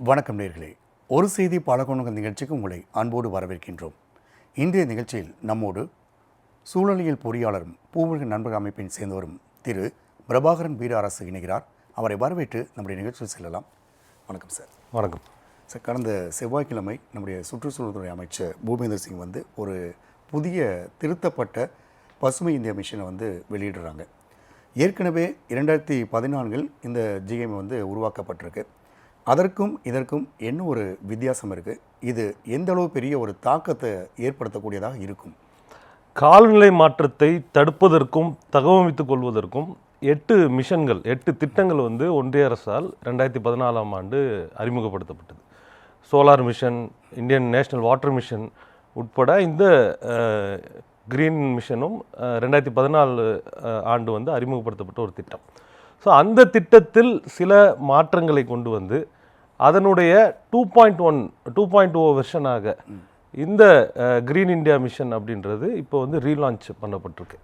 வணக்கம் நேர்களே. ஒரு செய்தி பாலகோணங்கள் நிகழ்ச்சிக்கு உங்களை அன்போடு வரவேற்கின்றோம். இன்றைய நிகழ்ச்சியில் நம்மோடு சூழலியல் பொறியாளரும் பூமிக நண்பர் அமைப்பின் சேர்ந்தவரும் திரு. பிரபாகரன் வீர அரசு இணைகிறார். அவரை வரவேற்று நம்முடைய நிகழ்ச்சியில் செல்லலாம். வணக்கம் சார். வணக்கம். சார் கடந்த செவ்வாய்க்கிழமை நம்முடைய சுற்றுச்சூழல் துறை அமைச்சர் பூபேந்தர் சிங் வந்து ஒரு புதிய திருத்தப்பட்ட பசுமை இந்தியா மிஷனை வந்து வெளியிடுறாங்க. ஏற்கனவே இரண்டாயிரத்தி பதினான்கில் இந்த ஜிஎம் வந்து உருவாக்கப்பட்டிருக்கு. அதற்கும் இதற்கும் என்ன ஒரு வித்தியாசம் இருக்குது இது எந்த அளவு பெரிய ஒரு தாக்கத்தை ஏற்படுத்தக்கூடியதாக இருக்கும்? காலநிலை மாற்றத்தை தடுப்பதற்கும் தகவமைத்துக் கொள்வதற்கும் எட்டு மிஷன்கள் எட்டு திட்டங்கள் வந்து ஒன்றிய அரசால் ரெண்டாயிரத்தி பதினாலாம் ஆண்டு அறிமுகப்படுத்தப்பட்டது. Solar mission Indian national water mission உட்பட இந்த க்ரீன் மிஷனும் ரெண்டாயிரத்தி பதினாலு ஆண்டு வந்து அறிமுகப்படுத்தப்பட்ட ஒரு திட்டம். ஸோ அந்த திட்டத்தில் சில மாற்றங்களை கொண்டு வந்து அதனுடைய two point one two point O வெர்ஷனாக இந்த க்ரீன் இந்தியா மிஷன் அப்படின்றது இப்போ வந்து ரீலான்ச் பண்ணப்பட்டிருக்கு.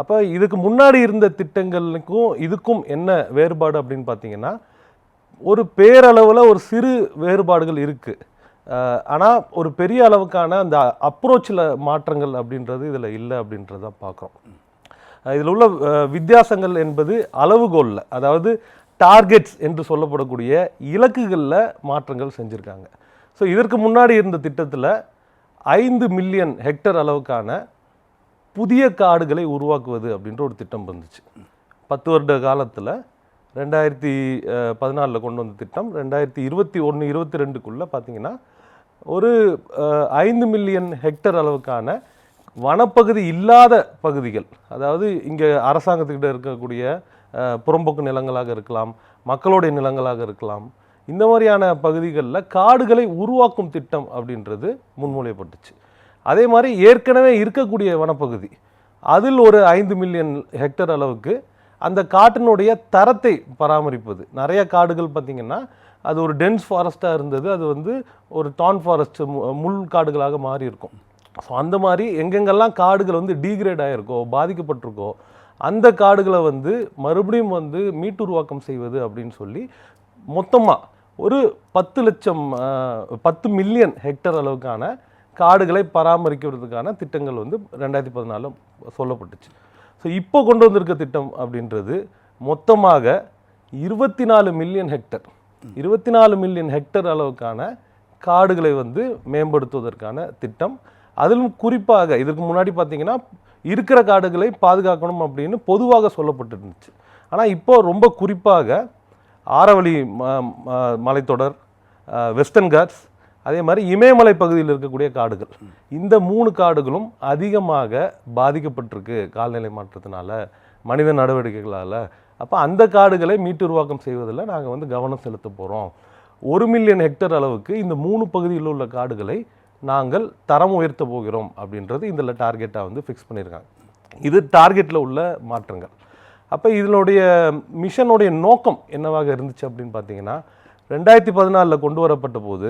அப்போ இதுக்கு முன்னாடி இருந்த திட்டங்களுக்கும் இதுக்கும் என்ன வேறுபாடு அப்படின்னு பார்த்தீங்கன்னா ஒரு பேரளவில் ஒரு சிறு வேறுபாடுகள் இருக்குது ஆனால் ஒரு பெரிய அளவுக்கான அந்த அப்ரோச்சில் மாற்றங்கள் அப்படின்றது இதில் இல்லை அப்படின்றத பார்க்குறோம். இதில் உள்ள வித்தியாசங்கள் என்பது அளவுகோலில். அதாவது டார்கெட்ஸ் என்று சொல்லப்படக்கூடிய இலக்குகளில் மாற்றங்கள் செஞ்சுருக்காங்க. ஸோ இதற்கு முன்னாடி இருந்த திட்டத்தில் ஐந்து மில்லியன் ஹெக்டர் அளவுக்கான புதிய காடுகளை உருவாக்குவது அப்படின்ற ஒரு திட்டம் வந்துச்சு. பத்து வருட காலத்தில் ரெண்டாயிரத்தி பதினாலில் கொண்டு வந்த திட்டம் ரெண்டாயிரத்தி இருபத்தி ஒன்று இருபத்தி ரெண்டுக்குள்ளே பார்த்தீங்கன்னா ஒரு ஐந்து மில்லியன் ஹெக்டர் அளவுக்கான வனப்பகுதி இல்லாத பகுதிகள் அதாவது இங்கே அரசாங்கத்துக்கிட்ட இருக்கக்கூடிய புறம்போக்கு நிலங்களாக இருக்கலாம் மக்களுடைய நிலங்களாக இருக்கலாம். இந்த மாதிரியான பகுதிகளில் காடுகளை உருவாக்கும் திட்டம் அப்படின்றது முன்மொழியப்பட்டுச்சு. அதே மாதிரி ஏற்கனவே இருக்கக்கூடிய வனப்பகுதி அதில் ஒரு ஐந்து மில்லியன் ஹெக்டர் அளவுக்கு அந்த காட்டினுடைய தரத்தை பராமரிப்பது. நிறைய காடுகள் பார்த்திங்கன்னா அது ஒரு டென்ஸ் ஃபாரஸ்ட்டாக இருந்தது. அது வந்து ஒரு டான் ஃபாரஸ்ட் முள் காடுகளாக மாறி இருக்கும் ஸோ அந்த மாதிரி எங்கெங்கெல்லாம் காடுகள் வந்து டீக்ரேட் ஆகிருக்கோ பாதிக்கப்பட்டிருக்கோ அந்த காடுகளை வந்து மறுபடியும் வந்து மீட்டுருவாக்கம் செய்வது அப்படின்னு சொல்லி மொத்தமாக ஒரு பத்து லட்சம் பத்து மில்லியன் ஹெக்டர் அளவுக்கான காடுகளை பராமரிக்கிறதுக்கான திட்டங்கள் வந்து ரெண்டாயிரத்தி பதினாலில் சொல்லப்பட்டுச்சு. ஸோ இப்போ கொண்டு வந்திருக்க திட்டம் அப்படின்றது மொத்தமாக இருபத்தி நாலு மில்லியன் ஹெக்டர் இருபத்தி நாலு மில்லியன் ஹெக்டர் அளவுக்கான காடுகளை வந்து மேம்படுத்துவதற்கான திட்டம். அதிலும் குறிப்பாக இதுக்கு முன்னாடி பார்த்தீங்கன்னா இருக்கிற காடுகளை பாதுகாக்கணும் அப்படின்னு பொதுவாக சொல்லப்பட்டு இருந்துச்சு ஆனால் இப்போது ரொம்ப குறிப்பாக ஆரவழி ம- ம- மலைத்தொடர் வெஸ்டர்ன் காட்ஸ் அதே மாதிரி இமயமலை பகுதியில் இருக்கக்கூடிய காடுகள். இந்த மூணு காடுகளும் அதிகமாக பாதிக்கப்பட்டிருக்கு கால்நிலை மாற்றத்தினால மனித நடவடிக்கைகளால். அப்போ அந்த காடுகளை மீட்டுருவாக்கம் செய்வதில் நாங்கள் வந்து கவனம் செலுத்த போகிறோம் ஒரு மில்லியன் ஹெக்டர் அளவுக்கு இந்த மூணு பகுதியில் உள்ள காடுகளை நாங்கள் தரம் உயர்த்த போகிறோம் அப்படின்றது இதில் டார்கெட்டாக வந்து ஃபிக்ஸ் பண்ணியிருக்காங்க. இது டார்கெட்டில் உள்ள மாற்றங்கள். அப்போ இதனுடைய மிஷனுடைய நோக்கம் என்னவாக இருந்துச்சு அப்படின்னு பார்த்தீங்கன்னா ரெண்டாயிரத்தி பதினாலில் கொண்டு வரப்பட்ட போது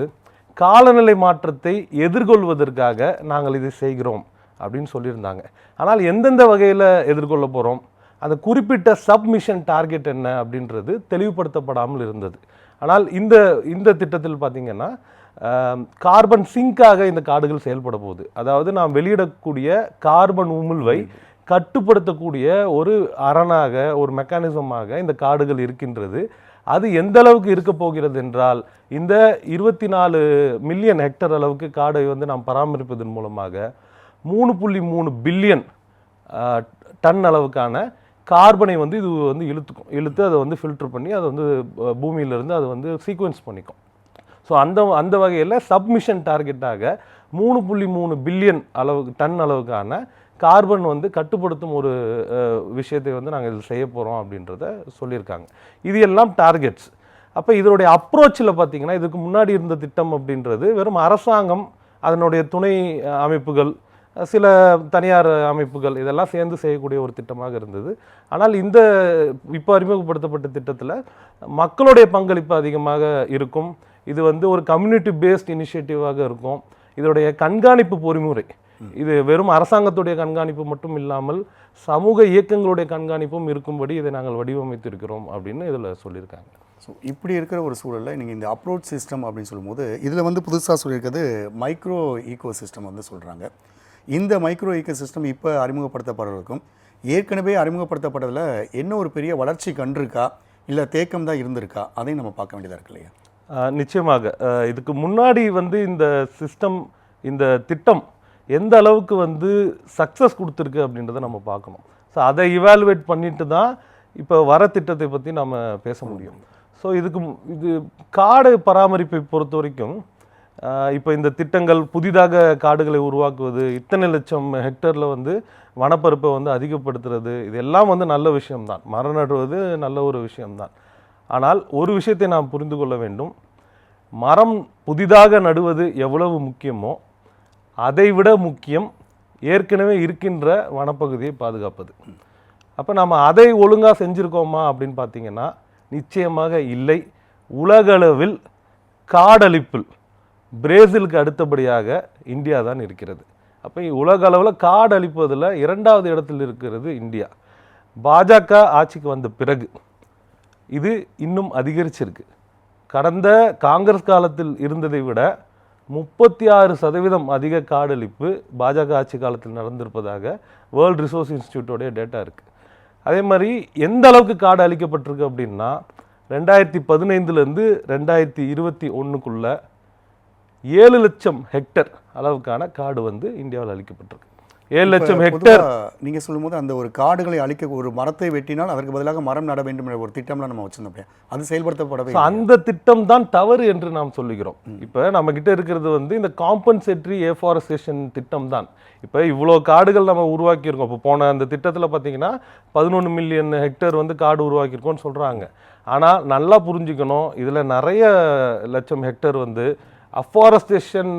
காலநிலை மாற்றத்தை எதிர்கொள்வதற்காக நாங்கள் இதை செய்கிறோம் அப்படின்னு சொல்லியிருந்தாங்க. ஆனால் எந்தெந்த வகையில் எதிர்கொள்ள போகிறோம் அந்த குறிப்பிட்ட சப்மிஷன் டார்கெட் என்ன அப்படின்றது தெளிவுபடுத்தப்படாமல் இருந்தது. ஆனால் இந்த இந்த திட்டத்தில் பார்த்தீங்கன்னா கார்பன் சிங்காக இந்த காடுகள் செயல்பட போகுது. அதாவது நாம் வெளியிடக்கூடிய கார்பன் உமிழ்வை கட்டுப்படுத்தக்கூடிய ஒரு அரணாக ஒரு மெக்கானிசமாக இந்த காடுகள் இருக்கின்றது. அது எந்த அளவுக்கு இருக்க போகிறது என்றால் இந்த இருபத்தி நாலு மில்லியன் ஹெக்டர் அளவுக்கு காடை வந்து நாம் பராமரிப்பதன் மூலமாக மூணு புள்ளி மூணு பில்லியன் டன் அளவுக்கான கார்பனை வந்து இது வந்து இழுத்துக்கும் இழுத்து அதை வந்து ஃபில்டர் பண்ணி அதை வந்து பூமியிலிருந்து அதை வந்து சீக்வன்ஸ் பண்ணிக்கும். ஸோ அந்த அந்த வகையில் சப்மிஷன் டார்கெட்டாக மூணு புள்ளி மூணு பில்லியன் அளவுக்கு டன் அளவுக்கான கார்பன் வந்து கட்டுப்படுத்தும் ஒரு விஷயத்தை வந்து நாங்கள் இதில் செய்ய போகிறோம் அப்படின்றத சொல்லியிருக்காங்க. இது எல்லாம் டார்கெட்ஸ் அப்போ இதனுடைய அப்ரோச்சில் பார்த்தீங்கன்னா இதுக்கு முன்னாடி இருந்த திட்டம் அப்படின்றது வெறும் அரசாங்கம் அதனுடைய துணை அமைப்புகள் சில தனியார் அமைப்புகள் இதெல்லாம் சேர்ந்து செய்யக்கூடிய ஒரு திட்டமாக இருந்தது. ஆனால் இந்த இப்போ அறிமுகப்படுத்தப்பட்ட திட்டத்தில் மக்களுடைய பங்களிப்பு அதிகமாக இருக்கும். இது வந்து ஒரு கம்யூனிட்டி பேஸ்ட் இனிஷியேட்டிவாக இருக்கும். இதோடைய கண்காணிப்பு பொறிமுறை. இது வெறும் அரசாங்கத்துடைய கண்காணிப்பு மட்டும் இல்லாமல் சமூக இயக்கங்களுடைய கண்காணிப்பும் இருக்கும்படி இதை நாங்கள் வடிவமைத்திருக்கிறோம் அப்படின்னு இதில் சொல்லியிருக்காங்க. ஸோ இப்படி இருக்கிற ஒரு சூழலில் நீங்கள் இந்த அப்ரோச் சிஸ்டம் அப்படின்னு சொல்லும்போது இதில் வந்து புதுசாக சொல்லியிருக்கிறது மைக்ரோ ஈகோ சிஸ்டம் வந்து சொல்கிறாங்க இந்த மைக்ரோ ஈகோ சிஸ்டம் இப்போ அறிமுகப்படுத்தப்படுறதுக்கும் ஏற்கனவே அறிமுகப்படுத்தப்பட்டதில் என்ன ஒரு பெரிய வளர்ச்சி கண்டிருக்கா இல்லை தேக்கம் தான் இருந்திருக்கா அதையும் நம்ம பார்க்க வேண்டியதாக இருக்கு இல்லையா? நிச்சயமாக. இதுக்கு முன்னாடி வந்து இந்த சிஸ்டம் இந்த திட்டம் எந்த அளவுக்கு வந்து சக்ஸஸ் கொடுத்துருக்கு அப்படின்றத நம்ம பார்க்கணும். ஸோ அதை இவாலுவேட் பண்ணிட்டு தான் இப்போ வர திட்டத்தை பற்றி நம்ம பேச முடியும். ஸோ இதுக்கு இது காடு பராமரிப்பை பொறுத்த வரைக்கும் இப்போ இந்த திட்டங்கள் புதிதாக காடுகளை உருவாக்குவது இத்தனை லட்சம் ஹெக்டரில் வந்து வனப்பரப்பை வந்து அதிகப்படுத்துறது இதெல்லாம் வந்து நல்ல விஷயம்தான். மரம் நடுவது நல்ல ஒரு விஷயம்தான். ஆனால் ஒரு விஷயத்தை நாம் புரிந்து கொள்ள வேண்டும். மரம் புதிதாக நடுவது எவ்வளவு முக்கியமோ அதைவிட முக்கியம் ஏற்கனவே இருக்கின்ற வனப்பகுதியை பாதுகாப்பது. அப்போ நம்ம அதை ஒழுங்காக செஞ்சுருக்கோமா அப்படின்னு பார்த்தீங்கன்னா நிச்சயமாக இல்லை. உலகளவில் காடழிப்பில் பிரேசிலுக்கு அடுத்தபடியாக இந்தியா தான் இருக்கிறது. அப்போ உலக அளவில் இரண்டாவது இடத்தில் இருக்கிறது இந்தியா. பாஜக ஆட்சிக்கு வந்த பிறகு இது இன்னும் அதிகரிச்சிருக்கு. கடந்த காங்கிரஸ் காலத்தில் இருந்ததை விட முப்பத்தி ஆறு சதவீதம் அதிக காடழிப்பு பாஜக ஆட்சி காலத்தில் நடந்திருப்பதாக வேர்ல்ட் ரிசோர்ஸ் இன்ஸ்டியூட்டோடைய டேட்டா இருக்குது அதே மாதிரி எந்த அளவுக்கு காடு அழிக்கப்பட்டிருக்கு அப்படின்னா ரெண்டாயிரத்தி பதினைந்துலேருந்து ரெண்டாயிரத்தி இருபத்தி ஒன்றுக்குள்ளே ஏழு லட்சம் ஹெக்டர் அளவுக்கான காடு வந்து இந்தியாவில் அழிக்கப்பட்டிருக்கு. ஏழு லட்சம் ஹெக்டர். நீங்கள் சொல்லும்போது அந்த ஒரு காடுகளை அழிக்க ஒரு மரத்தை வெட்டினால் அதற்கு பதிலாக மரம் நட வேண்டும் என்ற ஒரு திட்டம்லாம் நம்ம வச்சிருந்தோம்? அது செயல்படுத்தப்படவே. அந்த திட்டம் தான் தவறு என்று நாம் சொல்லுகிறோம். இப்போ நம்ம கிட்ட இருக்கிறது வந்து இந்த காம்பன்சேட்டரி ஏஃபாரஸ்டேஷன் திட்டம் தான் இப்போ இவ்வளோ காடுகள் நம்ம உருவாக்கியிருக்கோம். இப்போ போன அந்த திட்டத்தில் பார்த்தீங்கன்னா பதினொன்று மில்லியன் ஹெக்டேர் வந்து காடு உருவாக்கியிருக்கோம்னு சொல்கிறாங்க ஆனால் நல்லா புரிஞ்சுக்கணும். இதில் நிறைய லட்சம் ஹெக்டேர் வந்து அஃபாரஸ்டேஷன்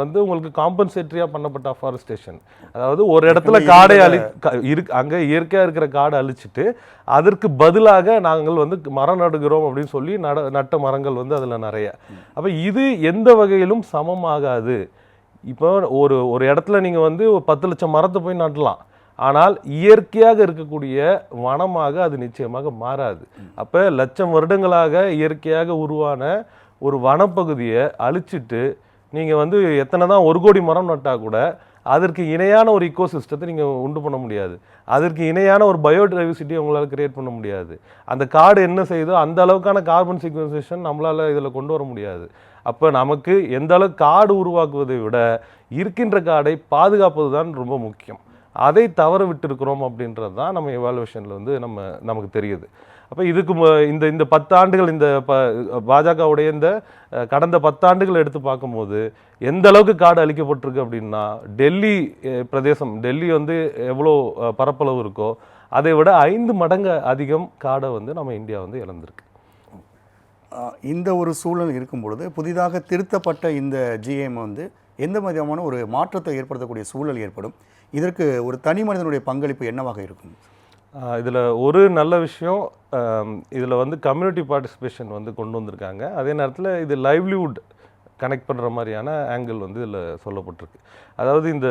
வந்து உங்களுக்கு காம்பன்சேட்டரியாக பண்ணப்பட்ட அஃபாரஸ்டேஷன் அதாவது ஒரு இடத்துல காடை அழி இருக்கு அங்கே இயற்கையாக இருக்கிற காடை அழிச்சிட்டு அதற்கு பதிலாக நாங்கள் வந்து மரம் நடுகிறோம் அப்படின்னு சொல்லி நட நட்ட மரங்கள் வந்து அதில் நிறைய. அப்போ இது எந்த வகையிலும் சமமாகாது. இப்போ ஒரு ஒரு இடத்துல நீங்கள் வந்து ஒரு பத்து லட்சம் மரத்தை போய் நடலாம் ஆனால் இயற்கையாக இருக்கக்கூடிய வனமாக அது நிச்சயமாக மாறாது. அப்போ லட்சம் வருடங்களாக இயற்கையாக உருவான ஒரு வனப்பகுதியை அழிச்சிட்டு நீங்கள் வந்து எத்தனை தான் ஒரு கோடி மரம் நட்டால் கூட அதற்கு இணையான ஒரு இக்கோ சிஸ்டத்தை நீங்கள் உண்டு பண்ண முடியாது. அதற்கு இணையான ஒரு பயோடைவர்சிட்டியை உங்களால் கிரியேட் பண்ண முடியாது. அந்த காடு என்ன செய்யுதோ அந்த அளவுக்கான கார்பன் சீக்வன்சேஷன் நம்மளால் இதில் கொண்டு வர முடியாது. அப்போ நமக்கு எந்த அளவு காடு உருவாக்குவதை விட இருக்கின்ற காடை பாதுகாப்பது தான் ரொம்ப முக்கியம். அதை தவற விட்டிருக்கிறோம் அப்படின்றது தான் நம்ம எவாலுவேஷனில் வந்து நம்ம நமக்கு தெரியுது. அப்போ இதுக்கு இந்த இந்த பத்தாண்டுகள் இந்த ப பாஜகவுடைய இந்த கடந்த பத்தாண்டுகள் எடுத்து பார்க்கும்போது எந்த அளவுக்கு காடு அழிக்கப்பட்டிருக்கு அப்படின்னா டெல்லி பிரதேசம் டெல்லி வந்து எவ்வளோ பரப்பளவு இருக்கோ அதை விட ஐந்து மடங்கு அதிகம் காடை வந்து நம்ம இந்தியா வந்து இழந்திருக்கு. இந்த ஒரு சூழல் இருக்கும் பொழுது புதிதாக திருத்தப்பட்ட இந்த ஜிஎம் வந்து எந்த விதமான ஒரு மாற்றத்தை ஏற்படுத்தக்கூடிய சூழல் ஏற்படும்? இதற்கு ஒரு தனி மனிதனுடைய பங்களிப்பு என்னவாக இருக்கும்? இதில் ஒரு நல்ல விஷயம் இதில் வந்து கம்யூனிட்டி பார்ட்டிசிபேஷன் வந்து கொண்டு வந்திருக்காங்க. அதே நேரத்தில் இது லைவ்லிவுட் கனெக்ட் பண்ணுற மாதிரியான ஆங்கிள் வந்து இதில் சொல்லப்பட்டிருக்கு. அதாவது இந்த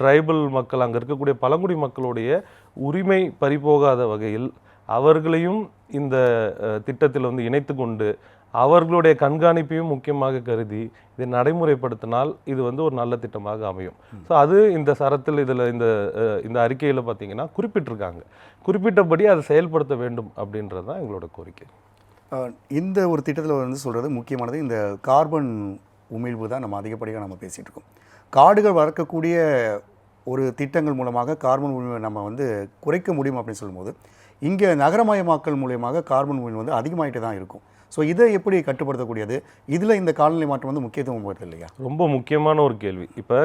ட்ரைபல் மக்கள் அங்கே இருக்கக்கூடிய பழங்குடி மக்களுடைய உரிமை பறிபோகாத வகையில் அவர்களையும் இந்த திட்டத்தில் வந்து இணைத்து கொண்டு அவர்களுடைய கண்காணிப்பையும் முக்கியமாக கருதி இதை நடைமுறைப்படுத்தினால் இது வந்து ஒரு நல்ல திட்டமாக அமையும். ஸோ அது இந்த சரத்தில் இதில் இந்த இந்த அறிக்கையில் பார்த்தீங்கன்னா குறிப்பிட்டிருக்காங்க. குறிப்பிட்டபடி அதை செயல்படுத்த வேண்டும் அப்படின்றது தான் எங்களோட கோரிக்கை. இந்த ஒரு திட்டத்தில் வந்து சொல்கிறது முக்கியமானது இந்த கார்பன் உமிழ்வு தான் நம்ம அதிகப்படியாக நம்ம பேசிகிட்டு இருக்கோம். காடுகள் வளர்க்கக்கூடிய ஒரு திட்டங்கள் மூலமாக கார்பன் உமிழ்வை நம்ம வந்து குறைக்க முடியும் அப்படின்னு சொல்லும்போது இங்கே நகரமயமாக்கல் மூலியமாக கார்பன் உமிழ்வு வந்து அதிகமாகிட்டு தான் இருக்கும். ஸோ இதை எப்படி கட்டுப்படுத்தக்கூடியது? இதில் இந்த காலநிலை மாற்றம் வந்து முக்கியத்துவம் வருது இல்லையா? ரொம்ப முக்கியமான ஒரு கேள்வி. இப்போ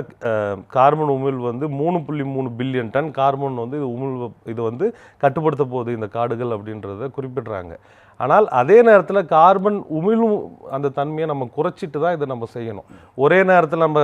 கார்பன் உமிழ்வு வந்து மூணு புள்ளி மூணு பில்லியன் டன் கார்பன் வந்து இது உமிழ்வு இது வந்து கட்டுப்படுத்த போகுது இந்த காடுகள் அப்படின்றத குறிப்பிடுறாங்க. ஆனால் அதே நேரத்தில் கார்பன் உமிழும் அந்த தன்மையை நம்ம குறைச்சிட்டு தான் இதை நம்ம செய்யணும். ஒரே நேரத்தில் நம்ம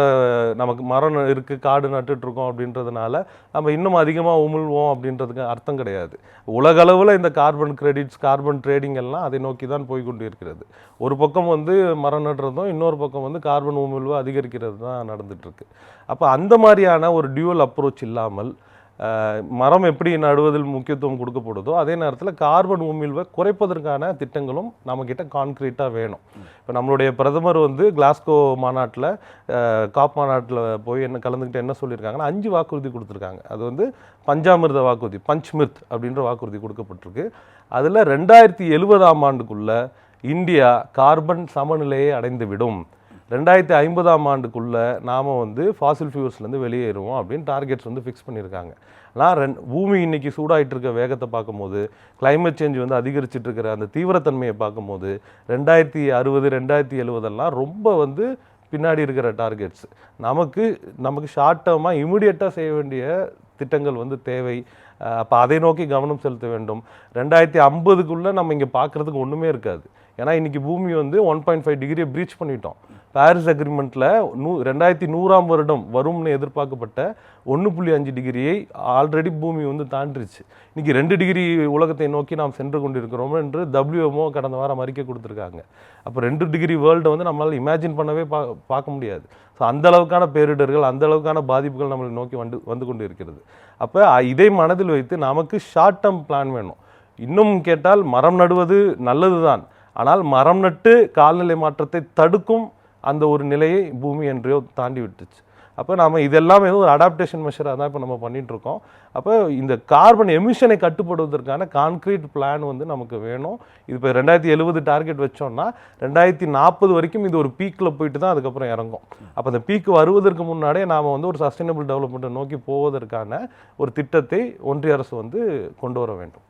நமக்கு மரம் இருக்குது காடு நட்டுட்ருக்கோம் அப்படின்றதுனால நம்ம இன்னும் அதிகமாக உமிழ்வோம் அப்படின்றதுக்கு அர்த்தம் கிடையாது. உலகளவில் இந்த கார்பன் கிரெடிட்ஸ் கார்பன் ட்ரேடிங் எல்லாம் அதை நோக்கி தான் போய் கொண்டு இருக்கிறது ஒரு பக்கம் வந்து மரம் நடுறதும் இன்னொரு பக்கம் வந்து கார்பன் உமிழ்வு அதிகரிக்கிறது தான் நடந்துகிட்ருக்கு அப்போ அந்த மாதிரியான ஒரு டியூவல் அப்ரோச் இல்லாமல் மரம் எப்படி நடுவதில் முக்கியத்துவம் கொடுக்கப்படுதோ அதே நேரத்தில் கார்பன் உமிழ்வை குறைப்பதற்கான திட்டங்களும் நம்மக்கிட்ட கான்க்ரீட்டாக வேணும். இப்போ நம்மளுடைய பிரதமர் வந்து கிளாஸ்கோ மாநாட்டில் காப் மாநாட்டில் போய் என்ன கலந்துக்கிட்டு என்ன சொல்லியிருக்காங்கன்னா அஞ்சு வாக்குறுதி கொடுத்துருக்காங்க. அது வந்து பஞ்சாமிர்த வாக்குறுதி பஞ்ச்மிர்த் அப்படின்ற வாக்குறுதி கொடுக்கப்பட்டிருக்கு. அதில் ரெண்டாயிரத்தி எழுபதாம் ஆண்டுக்குள்ளே இந்தியா கார்பன் சமநிலையை அடைந்துவிடும். ரெண்டாயிரத்தி ஐம்பதாம் ஆண்டுக்குள்ளே நாம் வந்து ஃபாசில் ஃபியூல்ஸ்லேருந்து வெளியேறுவோம் அப்படின்னு டார்கெட்ஸ் வந்து ஃபிக்ஸ் பண்ணியிருக்காங்க. ஆனால் ரெண் பூமி இன்றைக்கி சூடாகிட்டு இருக்க வேகத்தை பார்க்கும்போது கிளைமேட் சேஞ்ச் வந்து அதிகரிச்சுட்டு இருக்கிற அந்த தீவிரத்தன்மையை பார்க்கும்போது ரெண்டாயிரத்தி அறுபது ரெண்டாயிரத்தி எழுபதெல்லாம் ரொம்ப வந்து பின்னாடி இருக்கிற டார்கெட்ஸ் நமக்கு நமக்கு ஷார்ட் டேர்மாக இமிடியட்டாக செய்ய வேண்டிய திட்டங்கள் வந்து தேவை. அப்போ அதை நோக்கி கவனம் செலுத்த வேண்டும். ரெண்டாயிரத்தி ஐம்பதுக்குள்ளே நம்ம இங்கே பார்க்குறதுக்கு ஒன்றுமே இருக்காது. ஏன்னா இன்னைக்கு பூமி வந்து ஒன் பாயிண்ட் ஃபைவ் டிகிரியை ப்ரீச் பண்ணிட்டோம். பாரிஸ் அக்ரிமெண்ட்டில் நூ ரெண்டாயிரத்தி நூறாம் வருடம் வரும்னு எதிர்பார்க்கப்பட்ட ஒன்று புள்ளி அஞ்சு டிகிரியை ஆல்ரெடி பூமி வந்து தாண்டிருச்சு. இன்றைக்கி ரெண்டு டிகிரி உலகத்தை நோக்கி நாம் சென்று கொண்டிருக்கிறோம் என்று டபிள்யூஎம்ஓ கடந்த வாரம் அறிக்கை கொடுத்துருக்காங்க. அப்போ ரெண்டு டிகிரி வேர்ல்டை வந்து நம்மளால் இமேஜின் பண்ணவே பா பார்க்க முடியாது. ஸோ அந்த அளவுக்கான பேரிடர்கள் அந்த அளவுக்கான பாதிப்புகள் நம்மளை நோக்கி வந்து வந்து கொண்டு இருக்கிறது அப்போ இதை மனதில் வைத்து நமக்கு ஷார்ட் டேர்ம் பிளான் வேணும். இன்னும் கேட்டால் மரம் நடுவது நல்லது தான் ஆனால் மரம் நட்டு கால்நிலை மாற்றத்தை தடுக்கும் அந்த ஒரு நிலையை பூமி என்றையோ தாண்டி விட்டுச்சு. அப்போ நம்ம இதெல்லாமே ஒரு அடாப்டேஷன் மெஷராக தான் இப்போ நம்ம பண்ணிகிட்ருக்கோம் அப்போ இந்த கார்பன் எமிஷனை கட்டுப்படுவதற்கான கான்க்ரீட் பிளான் வந்து நமக்கு வேணும். இது இப்போ ரெண்டாயிரத்தி எழுபது டார்கெட் வச்சோம்னா ரெண்டாயிரத்தி நாற்பது வரைக்கும் இது ஒரு பீக்கில் போயிட்டு தான் அதுக்கப்புறம் இறங்கும். அப்போ அந்த பீக் வருவதற்கு முன்னாடியே நாம் வந்து ஒரு சஸ்டைனபிள் டெவலப்மெண்ட்டை நோக்கி போவதற்கான ஒரு திட்டத்தை ஒன்றிய அரசு வந்து கொண்டு வர வேண்டும்.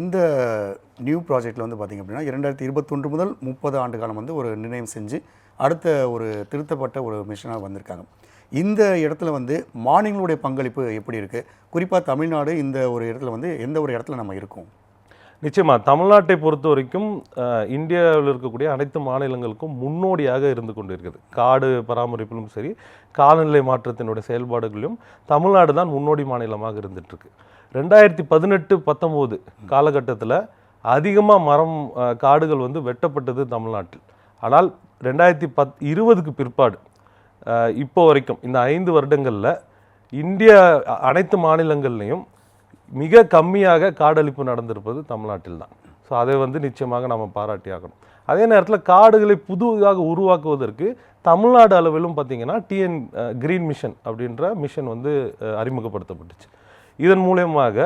இந்த நியூ ப்ராஜெக்ட்டில் வந்து பார்த்திங்க அப்படின்னா இரண்டாயிரத்தி இருபத்தொன்று முதல் முப்பது ஆண்டு காலம் வந்து ஒரு நிர்ணயம் செஞ்சு அடுத்த ஒரு திருத்தப்பட்ட ஒரு மிஷனாக வந்திருக்காங்க. இந்த இடத்துல வந்து மாநிலங்களுடைய பங்களிப்பு எப்படி இருக்குது குறிப்பாக தமிழ்நாடு இந்த ஒரு இடத்துல வந்து எந்த ஒரு இடத்துல நம்ம இருக்கோம்? நிச்சயமாக தமிழ்நாட்டை பொறுத்த வரைக்கும் இந்தியாவில் இருக்கக்கூடிய அனைத்து மாநிலங்களுக்கும் முன்னோடியாக இருந்து கொண்டிருக்குது. காடு பராமரிப்பிலும் சரி காலநிலை மாற்றத்தினுடைய செயல்பாடுகளிலும் தமிழ்நாடு தான் முன்னோடி மாநிலமாக இருந்துகிட்ருக்கு ரெண்டாயிரத்தி பதினெட்டு பத்தொம்போது காலகட்டத்தில் அதிகமாக மரம் காடுகள் வந்து வெட்டப்பட்டது தமிழ்நாட்டில். ஆனால் ரெண்டாயிரத்தி பத் இருபதுக்கு பிற்பாடு இப்போ வரைக்கும் இந்த ஐந்து வருடங்களில் இந்திய அனைத்து மாநிலங்கள்லையும் மிக கம்மியாக காடழிப்பு நடந்திருப்பது தமிழ்நாட்டில் தான் ஸோ அதை வந்து நிச்சயமாக நம்ம பாராட்டி ஆகணும். அதே நேரத்தில் காடுகளை புதுதாக உருவாக்குவதற்கு தமிழ்நாடு அளவிலும் பார்த்தீங்கன்னா டிஎன் கிரீன் மிஷன் அப்படின்ற மிஷன் வந்து அறிமுகப்படுத்தப்பட்டுச்சு. இதன் மூலயமாக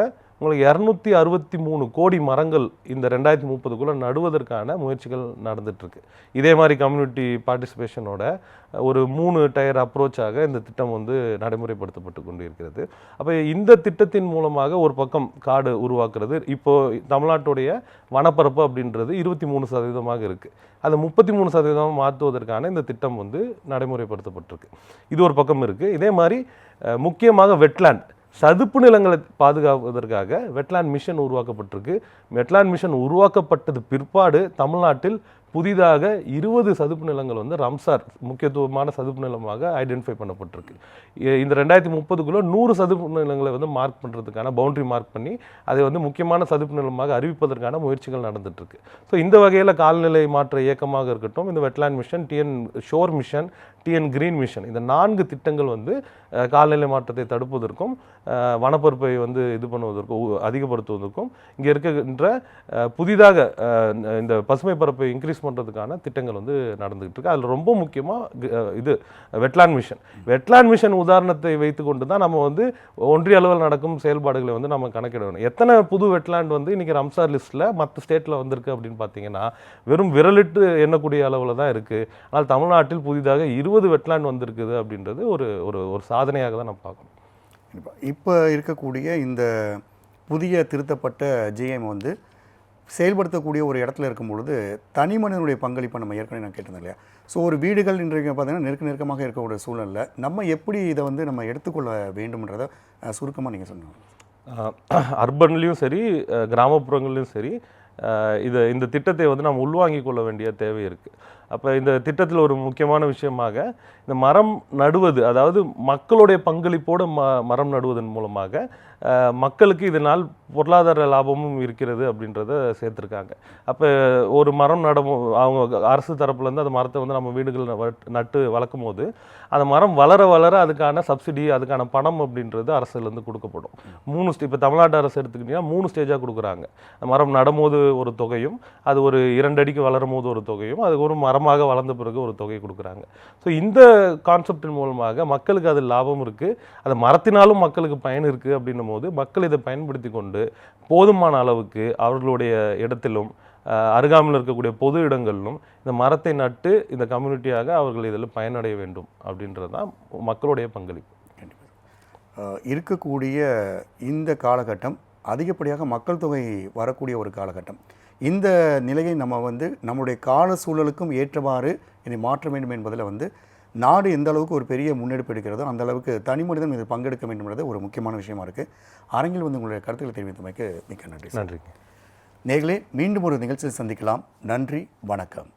உங்களுக்கு இரநூத்தி அறுபத்தி மூணு கோடி மரங்கள் இந்த ரெண்டாயிரத்தி முப்பதுக்குள்ளே நடுவதற்கான முயற்சிகள் நடந்துகிட்ருக்கு இதே மாதிரி கம்யூனிட்டி பார்ட்டிசிபேஷனோட ஒரு மூணு டயர் அப்ரோச்சாக இந்த திட்டம் வந்து நடைமுறைப்படுத்தப்பட்டு கொண்டு இருக்கிறது அப்போ இந்த திட்டத்தின் மூலமாக ஒரு பக்கம் காடு உருவாக்குறது இப்போது தமிழ்நாட்டுடைய வனப்பரப்பு அப்படின்றது இருபத்தி மூணு சதவீதமாக இருக்குது அதை முப்பத்தி மூணு சதவீதம் மாற்றுவதற்கான இந்த திட்டம் வந்து நடைமுறைப்படுத்தப்பட்டிருக்கு. இது ஒரு பக்கம் இருக்குது இதே மாதிரி முக்கியமாக வெட்லேண்ட் சதுப்பு நிலங்களை பாதுகாப்பதற்காக வெட்லாண்ட் மிஷன் உருவாக்கப்பட்டிருக்கு. வெட்லாண்ட் மிஷன் உருவாக்கப்பட்டது பிற்பாடு தமிழ்நாட்டில் புதிதாக இருபது சதுப்பு நிலங்கள் வந்து ரம்சார் முக்கியத்துவமான சதுப்பு நிலமாக ஐடென்டிஃபை பண்ணப்பட்டிருக்கு. இந்த ரெண்டாயிரத்தி முப்பதுக்குள்ளே நூறு சதுப்பு நிலங்களை வந்து மார்க் பண்ணுறதுக்கான பவுண்டரி மார்க் பண்ணி அதை வந்து முக்கியமான சதுப்பு நிலமாக அறிவிப்பதற்கான முயற்சிகள் நடந்துட்டுருக்கு. ஸோ இந்த வகையில் கால்நிலை மாற்ற இயக்கமாக இருக்கட்டும் இந்த wetland mission TN shore mission TN green mission இந்த நான்கு திட்டங்கள் வந்து காலநிலை கால்நிலை மாற்றத்தை தடுப்பதற்கும் அஹ், வனப்பரப்பை வந்து இது பண்ணுவதற்கும் அதிகப்படுத்துவதற்கும் இங்கே இருக்கின்ற புதிதாக இந்த பசுமை பரப்பை இன்க்ரீஸ் பண்ணுறதுக்கான திட்டங்கள் வந்து நடந்துகிட்டு இருக்கு. அதில் ரொம்ப முக்கியமாக இது வெட்லாண்ட் மிஷன் வெட்லாண்ட் மிஷன் உதாரணத்தை வைத்துக்கொண்டு தான் நம்ம வந்து ஒன்றிய அளவில் நடக்கும் செயல்பாடுகளை வந்து நம்ம கணக்கிடணும். எத்தனை புது வெட்லாண்ட் வந்து இன்றைக்கி ரம்சார் லிஸ்ட்டில் மற்ற ஸ்டேட்டில் வந்திருக்கு அப்படின்னு பார்த்தீங்கன்னா வெறும் விரலிட்டு எண்ணக்கூடிய அளவில் தான் இருக்குது ஆனால் தமிழ்நாட்டில் புதிதாக இருபது வெட்லேண்ட் வந்திருக்குது அப்படின்றது ஒரு ஒரு ஒரு சாதனையாக தான் நம்ம பார்க்கணும். இப்போ இருக்கக்கூடிய இந்த புதிய திருத்தப்பட்ட ஜிஎம் வந்து செயல்படுத்தக்கூடிய ஒரு இடத்துல இருக்கும் பொழுது தனி மனிதனுடைய பங்களிப்பை நம்ம ஏற்கனவே நான் கேட்டிருந்தேன் இல்லையா? ஸோ ஒரு வீடுகள் இன்றைக்கு பார்த்தீங்கன்னா நெருக்க நெருக்கமாக இருக்கக்கூடிய சூழலில் நம்ம எப்படி இதை வந்து நம்ம எடுத்துக்கொள்ள வேண்டும்ன்றதை சுருக்கமாக நீங்கள் சொன்னீங்க அர்பன்லேயும் சரி கிராமப்புறங்கள்லையும் சரி இது இந்த திட்டத்தை வந்து நாம் உள்வாங்கிக் கொள்ள வேண்டிய தேவை இருக்குது அப்போ இந்த திட்டத்தில் ஒரு முக்கியமான விஷயமாக இந்த மரம் நடுவது அதாவது மக்களுடைய பங்களிப்போடு ம மரம் நடுவதன் மூலமாக மக்களுக்கு இதனால் பொருளாதார லாபமும் இருக்கிறது அப்படின்றத சேர்த்துருக்காங்க. அப்போ ஒரு மரம் நடும் அவங்க அரசு தரப்புலேருந்து அந்த மரத்தை வந்து நம்ம வீடுகளில் நட்டு வளர்க்கும் போது அந்த மரம் வளர வளர அதுக்கான சப்சிடி அதுக்கான பணம் அப்படின்றது அரசுலேருந்து கொடுக்கப்படும். மூணு ஸ்டே இப்போ தமிழ்நாடு அரசு எடுத்துக்கிட்டிங்கன்னா மூணு ஸ்டேஜாக கொடுக்குறாங்க. மரம் நடும்போது ஒரு தொகையும் அது ஒரு இரண்டு அடிக்கு வளரும் போது ஒரு தொகையும் அது ஒரு மரமாக வளர்ந்த பிறகு ஒரு தொகை கொடுக்குறாங்க. ஸோ இந்த கான்செப்டின் மூலமாக மக்களுக்கு அது லாபம் இருக்குது அது மரத்தினாலும் மக்களுக்கு பயன் இருக்குது அப்படின்னும் போது மக்கள் இதை பயன்படுத்தி கொண்டு போதுமான அளவுக்கு அவர்களுடைய இடத்திலும் அருகாமையில் இருக்கக்கூடிய பொது இடங்களிலும் இந்த மரத்தை நட்டு இந்த கம்யூனிட்டியாக அவர்கள் இதில் பயனடைய வேண்டும் அப்படின்றது தான் மக்களுடைய பங்களிப்பு. இருக்கக்கூடிய இந்த காலகட்டம் அதிகப்படியாக மக்கள் தொகை வரக்கூடிய ஒரு காலகட்டம். இந்த நிலையை நம்ம வந்து நம்முடைய கால சூழலுக்கும் ஏற்றவாறு இதை மாற்ற வேண்டும் என்பதில் வந்து நாடு எந்த அளவுக்கு ஒரு பெரிய முன்னெடுப்பு எடுக்கிறதோ அந்த அளவுக்கு தனி மனிதன் இதில் பங்கெடுக்க வேண்டும்ன்றது ஒரு முக்கியமான விஷயமா இருக்குது அரங்கில் வந்து உங்களுடைய கருத்துக்களை தெரிவித்தமைக்கு மிக்க நன்றி. நன்றி நேர்களே மீண்டும் ஒரு நிகழ்ச்சியில் சந்திக்கலாம். நன்றி வணக்கம்.